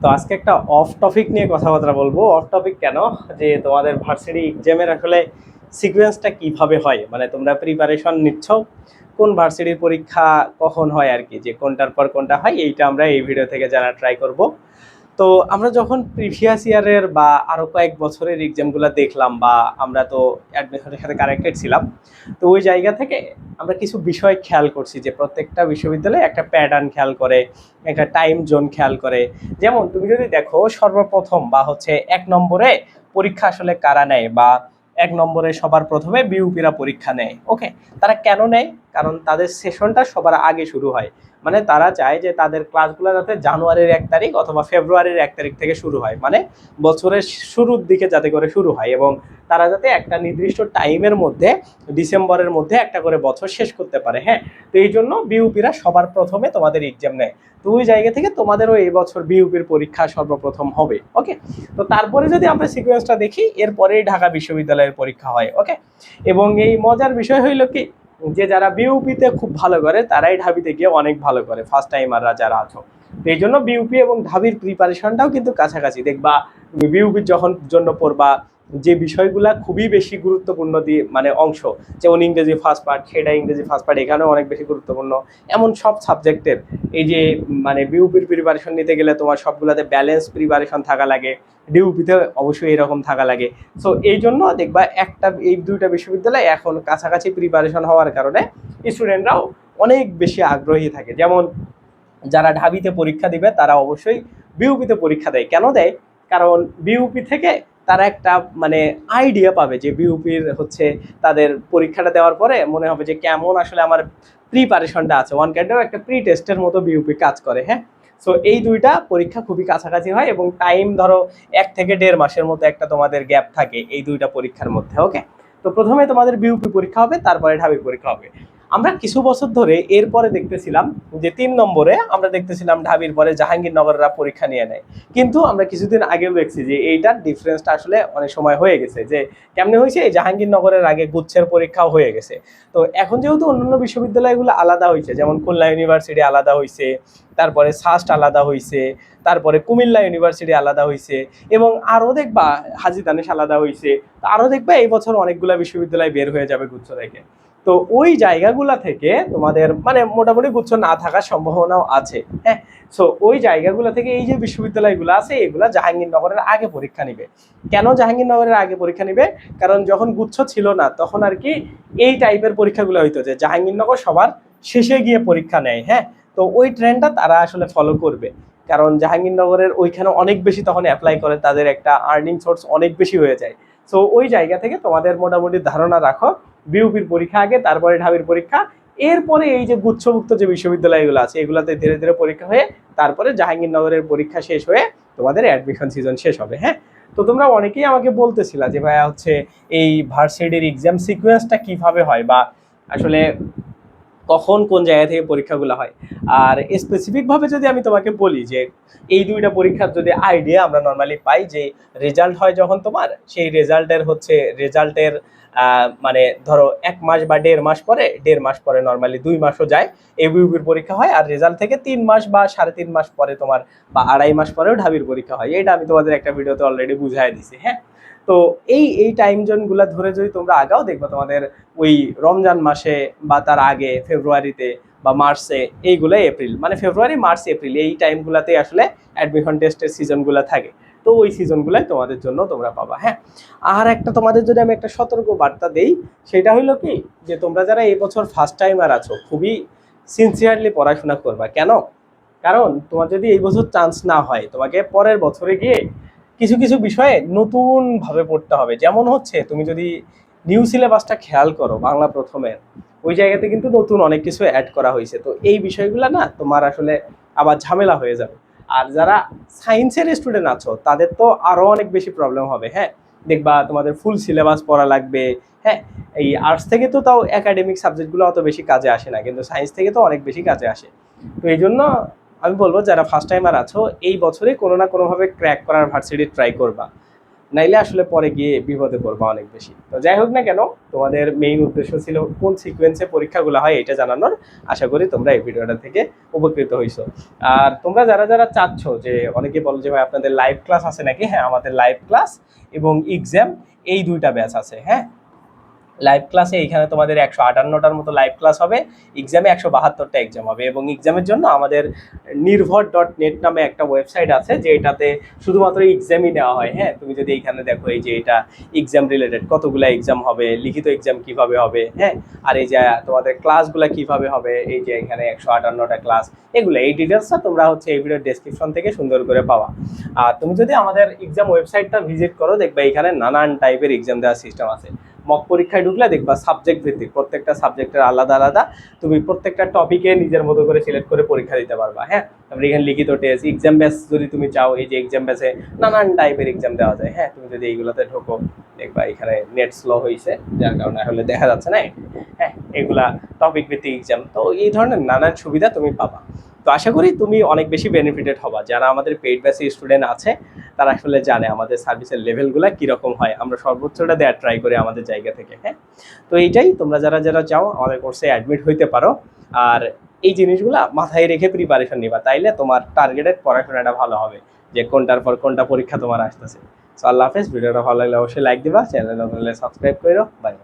তো আজকে একটা অফ টপিক নিয়ে কথাবার্তা বলব। অফ টপিক কেন? যে তোমাদের ভার্সিটি এক্সামের আসলে সিকোয়েন্সটা কীভাবে হয়? মানে তোমরা প্রিপারেশন নিচ্ছ, কোন ভার্সিটির পরীক্ষা কখন হয় আর কি? যে কোনটার পর কোনটা হয়, এইটা আমরা এই ভিডিও থেকে জানা ট্রাই করব। তো আমরা যখন প্রিভিয়াস ইয়ারের বা আরও কয়েক বছরের এক্সামগুলো দেখলাম বা আমরা তো অ্যাডমিশনের সাথে কানেক্টেড ছিলাম, তো ওই জায়গা থেকে আমরা কিছু বিষয় খেয়াল করছি যে প্রত্যেকটা বিশ্ববিদ্যালয়ে একটা প্যাটার্ন খেয়াল করে, একটা টাইম জোন খেয়াল করে। যেমন তুমি যদি দেখো সর্বপ্রথম বা হচ্ছে এক নম্বরে পরীক্ষা আসলে কারা নেয় বা এক নম্বরে সবার প্রথমে বিউপিরা পরীক্ষা নেয় ওকে তারা কেন নেয়? কারণ তাদের সেশনটা সবার আগে শুরু হয়। মানে তারা চায় যে তাদের ক্লাসগুলো যাতে জানুয়ারির এক তারিখ অথবা ফেব্রুয়ারির এক তারিখ থেকে শুরু হয়। মানে বছরের শুরুর দিকে যাতে করে শুরু হয় এবং তারা যাতে একটা নির্দিষ্ট টাইমের মধ্যে ডিসেম্বরের মধ্যে একটা করে বছর শেষ করতে পারে হ্যাঁ? তো এই জন্য বিউপিরা সবার প্রথমে তোমাদের এক্সাম নেয়। তো ওই জায়গা থেকে তোমাদেরও এই বছর বিউপির পরীক্ষা সর্বপ্রথম হবে ওকে তো তারপরে যদি আমরা সিকোয়েন্সটা দেখি, এরপরেই ঢাকা বিশ্ববিদ্যালয়ের পরীক্ষা হয় ওকে এবং এই মজার বিষয় হইল কি যে যারা বিউপিতে খুব ভালো করে, তারাই ঢাবিতে গিয়ে অনেক ভালো করে ফার্স্ট টাইমাররা যারা আছো। এই জন্য বিউপি এবং ঢাবির প্রিপারেশনটাও কিন্তু কাছাকাছি। দেখবা বিউপির যখন জন্য পড়বা যে বিষয়গুলা খুবই বেশি গুরুত্বপূর্ণ দিয়ে মানে অংশ, যেমন ইংরেজি ফার্স্ট পার্ট সেটা ইংরেজি ফার্স্ট পার্ট এখানেও অনেক বেশি গুরুত্বপূর্ণ। এমন সব সাবজেক্টের এই যে মানে বিউপির প্রিপারেশন নিতে গেলে তোমার সবগুলাতে ব্যালেন্স প্রিপারেশন থাকা লাগে ডিউপিতে অবশ্যই এরকম থাকা লাগে। সো এই জন্য দেখবা একটা, এই দুইটা বিশ্ববিদ্যালয় এখন কাছাকাছি প্রিপারেশন হওয়ার কারণে স্টুডেন্টরাও অনেক বেশি আগ্রহী থাকে। যেমন যারা ঢাবিতে পরীক্ষা দিবে, তারা অবশ্যই বিউপিতে পরীক্ষা দেয়। কেন দেয়? কারণ বিউপি থেকে তারা একটা মানে আইডিয়া পাবে যে বিউপির হচ্ছে তাদের পরীক্ষাটা দেওয়ার পরে মনে হবে যে কেমন আসলে আমার প্রিপারেশনটা আছে। ওয়ান কাইন্ডের একটা প্রি টেস্টের মতো বিউপি কাজ করে হ্যাঁ? সো এই দুইটা পরীক্ষা খুবই কাছাকাছি হয় এবং টাইম ধরো এক থেকে দেড় মাসের মতো একটা তোমাদের গ্যাপ থাকে এই দুইটা পরীক্ষার মধ্যে ওকে তো প্রথমে তোমাদের বিউপি পরীক্ষা হবে, তারপরে ঢাবি পরীক্ষা হবে। আমরা কিছু বছর ধরে এরপরে দেখতেছিলাম যে তিন নম্বরে আমরা দেখতেছিলাম ঢাবির পরে জাহাঙ্গীরনগররা পরীক্ষা নিয়ে নেয়। কিন্তু আমরা কিছুদিন আগেও দেখছি যে এইটার ডিফারেন্সটা আসলে অনেক সময় হয়ে গেছে যে কেমনে হয়েছে? এই জাহাঙ্গীরনগরের আগে গুচ্ছের পরীক্ষাও হয়ে গেছে। তো এখন যেহেতু অন্যান্য বিশ্ববিদ্যালয়গুলো আলাদা হয়েছে, যেমন খুলনা ইউনিভার্সিটি আলাদা হয়েছে, তারপরে সাস্ট আলাদা হয়েছে, তারপরে কুমিল্লা ইউনিভার্সিটি আলাদা হয়েছে এবং আরও দেখবা হাজি দানেশ আলাদা হয়েছে। আরও দেখবা এই বছর অনেকগুলা বিশ্ববিদ্যালয় বের হয়ে যাবে গুচ্ছ থেকে। তো ওই জায়গাগুলা থেকে তোমাদের মানে মোটামুটি গুচ্ছ না থাকার সম্ভাবনাও আছে হ্যাঁ? সো ওই জায়গাগুলো থেকে এই যে বিশ্ববিদ্যালয়গুলো আছে, এগুলা জাহাঙ্গীরনগরের আগে পরীক্ষা নিবে। কেন জাহাঙ্গীরনগরের আগে পরীক্ষা নিবে? কারণ যখন গুচ্ছ ছিল না, তখন আর কি এই টাইপের পরীক্ষাগুলো হইতো যে জাহাঙ্গীরনগর সবার শেষে গিয়ে পরীক্ষা নেয় হ্যাঁ? তো ওই ট্রেন্ডটা তারা আসলে ফলো করবে। কারণ জাহাঙ্গীরনগরের ওইখানে অনেক বেশি তখন অ্যাপ্লাই করে, তাদের একটা আর্নিং সোর্স অনেক বেশি হয়ে যায়। সো ওই জায়গা থেকে তোমাদের মোটামুটি ধারণা রাখো বিউপির পরীক্ষা আগে, তারপরে ঢাবির পরীক্ষা। এরপরে এই যে গুচ্ছভুক্ত যে বিশ্ববিদ্যালয়গুলো আছে, এগুলাতে ধীরে ধীরে পরীক্ষা হয়ে, তারপরে জাহাঙ্গীরনগরের পরীক্ষা শেষ হয়ে তোমাদের অ্যাডমিশন সিজন শেষ হবে হ্যাঁ? তো তোমরা অনেকেই আমাকে বলতেছিলা যে, ভাইয়া, হচ্ছে এই ভার্সিটির এক্সাম সিকোয়েন্সটা কীভাবে হয় বা আসলে কখন কোন জায়গা থেকে পরীক্ষাগুলো হয়? আর স্পেসিফিকভাবে যদি আমি তোমাকে বলি যে, এই দুইটা পরীক্ষার যদি আইডিয়া আমরা নর্মালি পাই যে রেজাল্ট হয় যখন তোমার, সেই রেজাল্টের হচ্ছে রেজাল্টের মানে ধরো এক মাস বা দেড় মাস পরে, দেড় মাস পরে নর্মালি দুই মাসও যায় এবিউবির পরীক্ষা হয় আর রেজাল্ট থেকে তিন মাস বা সাড়ে তিন মাস পরে তোমার বা আড়াই মাস পরেও ঢাবির পরীক্ষা হয়। এটা আমি তোমাদের একটা ভিডিওতে অলরেডি বুঝাই দিছি হ্যাঁ? তো এই এই টাইম জোনগুলো ধরে যদি তোমরা আগাও, দেখবে তোমাদের ওই রমজান মাসে বা তার আগে ফেব্রুয়ারিতে বা মার্চে এইগুলো এপ্রিল। মানে ফেব্রুয়ারি, মার্চ, এপ্রিল, এই টাইমগুলোতে আসলে অ্যাডমিশন টেস্টের সিজনগুলো থাকে। তো ওই সিজনগুলোই তোমাদের জন্য তোমরা পাবা হ্যাঁ? আর একটা তোমাদের যদি আমি একটা সতর্ক বার্তা দেই, সেটা হইল কি? যে তোমরা যারা এই বছর ফার্স্ট টাইমার আছো, খুবই সিনসিয়ারলি পড়াশোনা করবা। কেন? কারণ তোমার যদি এই বছর চান্স না হয়, তোমাকে পরের বছরে গিয়ে কিছু কিছু বিষয়ে নতুনভাবে পড়তে হবে। যেমন হচ্ছে, তুমি যদি নিউ সিলেবাসটা খেয়াল করো, বাংলা প্রথমে, ওই জায়গাতে কিন্তু নতুন অনেক কিছু অ্যাড করা হয়েছে। তো এই বিষয়গুলো না তোমার আসলে আবার ঝামেলা হয়ে যাবে। আর যারা সায়েন্সের স্টুডেন্ট আছো, তাদের তো আরও অনেক বেশি প্রবলেম হবে হ্যাঁ? দেখবা তোমাদের ফুল সিলেবাস পড়া লাগবে হ্যাঁ? এই আর্টস থেকে তো তাও একাডেমিক সাবজেক্টগুলো অত বেশি কাজে আসে না, কিন্তু সায়েন্স থেকে তো অনেক বেশি কাজে আসে। তো এই জন্য আমি বলব, যারা ফার্স্ট টাইমার আছো, এই বছরে কোনো না কোনোভাবে ক্র্যাক করার ভার্সিটি ট্রাই করবা। নাইলে আসলে পরে গিয়ে বিপদে পড়বা অনেক বেশি। তো যাই হোক না কেন, তোমাদের মেইন উদ্দেশ্য ছিল কোন সিকোয়েন্সে পরীক্ষাগুলো হয় এটা জানানোর। আশা করি তোমরা এই ভিডিওটা থেকে উপকৃত হইছো। আর তোমরা যারা যারা চাচ্ছ যে অনেকে বলো যে ভাই আপনাদের লাইভ ক্লাস আছে নাকি? হ্যাঁ আমাদের লাইভ ক্লাস এবং এক্সাম এই দুইটা ব্যাচ আছে হ্যাঁ? লাইভ ক্লাসে এখানে তোমাদের একশো আটান্নটার মতো লাইভ ক্লাস হবে এক্সামে একশো বাহাত্তরটা এক্সাম হবে এবং এক্সামের জন্য আমাদের নির্ভর ডট নেট নামে একটা ওয়েবসাইট আছে যে এটাতে শুধুমাত্র এক্সামই নেওয়া হয়। হ্যাঁ তুমি যদি এখানে দেখো এই যে এটা এক্সাম রিলেটেড কতগুলো এক্সাম হবে, লিখিত এক্সাম কীভাবে হবে হ্যাঁ আর এই যে তোমাদের ক্লাসগুলো কীভাবে হবে, এই যে এখানে একশো আটান্নটা ক্লাস এগুলো এই ডিটেলসটা তোমরা হচ্ছে এই ভিডিওর ডেসক্রিপশন থেকে সুন্দর করে পাওয়া। আর তুমি যদি আমাদের এক্সাম ওয়েবসাইটটা ভিজিট করো, দেখবে এখানে নানান টাইপের এক্সাম দেওয়ার সিস্টেম আছে। মক পরীক্ষায় ঢুকলে দেখবা সাবজেক্ট ভিত্তিক, প্রত্যেকটা সাবজেক্টের আলাদা আলাদা। তুমি প্রত্যেকটা টপিকে নিজের মতো করে সিলেক্ট করে পরীক্ষা দিতে পারবা হ্যাঁ? তারপরে এখানে লিখিত টেস্ট এক্সাম ব্যাস যদি তুমি চাও, এই যে এক্সাম ব্যাসে নানান টাইপের এক্সাম দেওয়া যায় হ্যাঁ? তুমি যদি এইগুলোতে ঢোকো, দেখবা এখানে নেট স্লো হয়েছে যার কারণে আসলে দেখা যাচ্ছে না হ্যাঁ? এগুলা টপিক ভিত্তিক এক্সাম তো এই ধরনের নানান সুবিধা তুমি পাবা। তো আশা করি তুমি অনেক বেশি বেনিফিটেড হবা। যারা আমাদের পেইড ব্যাসে স্টুডেন্ট আছে তারা আসলে জানে আমাদের সার্ভিসের লেভেলগুলো কীরকম হয়। আমরা সর্বোচ্চটা দেওয়ার ট্রাই করি আমাদের জায়গা থেকে হ্যাঁ? তো এইটাই, তোমরা যারা যারা চাও, আমাদের কোর্সে অ্যাডমিট হইতে পারো। আর এই জিনিসগুলো মাথায় রেখে প্রিপারেশন নিবা, তাইলে তোমার টার্গেটেড পড়াশোনাটা ভালো হবে, যে কোনটার পর কোনটা পরীক্ষা তোমার আসতেছে। সো আল্লাহ হাফেজ, ভিডিওটা ভালো লাগলে অবশ্যই লাইক দিবা চ্যানেল সাবস্ক্রাইব করো বাই